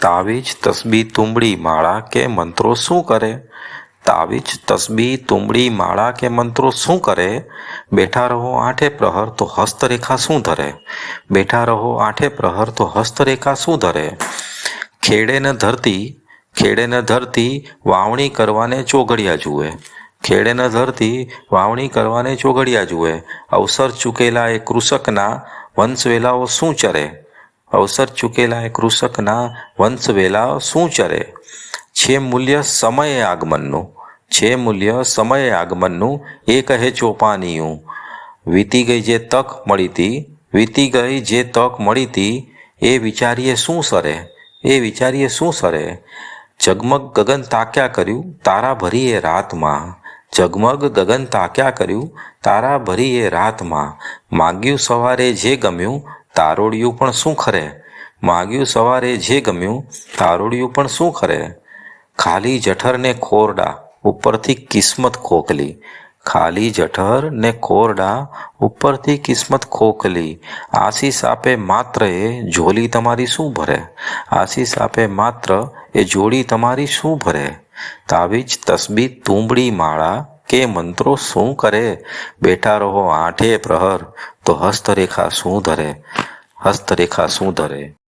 તાવીજ તસબી તુંબડી માળા કે મંત્રો શું કરે? તાવીજ તસબી તુંબડી માળા કે મંત્રો શું કરે? બેઠા રહો આઠે પ્રહર તો હસ્તરેખા શું ધરે? બેઠા રહો આઠે પ્રહર તો હસ્તરેખા શું ધરે? ખેડે ન ધરતી, ખેડે ન ધરતી વાવણી કરવાને ચોઘડિયા જુએ. ખેડે ન ધરતી, વાવણી કરવાને ચોઘડિયા જુએ. અવસર ચૂકેલા એ કૃષકના વંશવેલાઓ શું ચરે? અવસર ચૂકેલા એ કૃષકના વંશવેલા શું ચરે? છે મૂલ્ય સમયે આગમનનું, છે મૂલ્ય સમયે આગમનનું, એ કહે ચોપાનીયું. વીતી ગઈ જે તક મળી હતી વીતી ગઈ જે તક મળી હતી એ વિચારીએ શું સરે? એ વિચારીએ શું સરે? ઝગમગ ગગન તાક્યા કર્યું, તારા ભરી એ રાતમાં. ઝગમગ ગગન તાક્યા કર્યું, તારા ભરી એ રાતમાં. માગ્યું સવારે જે ગમ્યું તારોડિયું પણ શું ખરે? માગ્યું સવારે જે ગમ્યું તારોડિયું પણ શું ખરે? ખાલી જઠરને ખોરડા, ઉપરથી કિસ્મત ખોકલી ખાલી જઠર ને ખોરડા, ઉપરથી કિસ્મત ખોકલી આશીષ આપે માત્ર એ જોલી તમારી શું ભરે? આશીષ આપે માત્ર એ જોડી તમારી શું ભરે? તાવીજ તસબી તુંબડી માળા કે મંત્રો શું કરે? બેઠા રહો આઠે પ્રહર, તો હસ્તરેખા શું ધરે? હસ્તરેખા શું ધરે?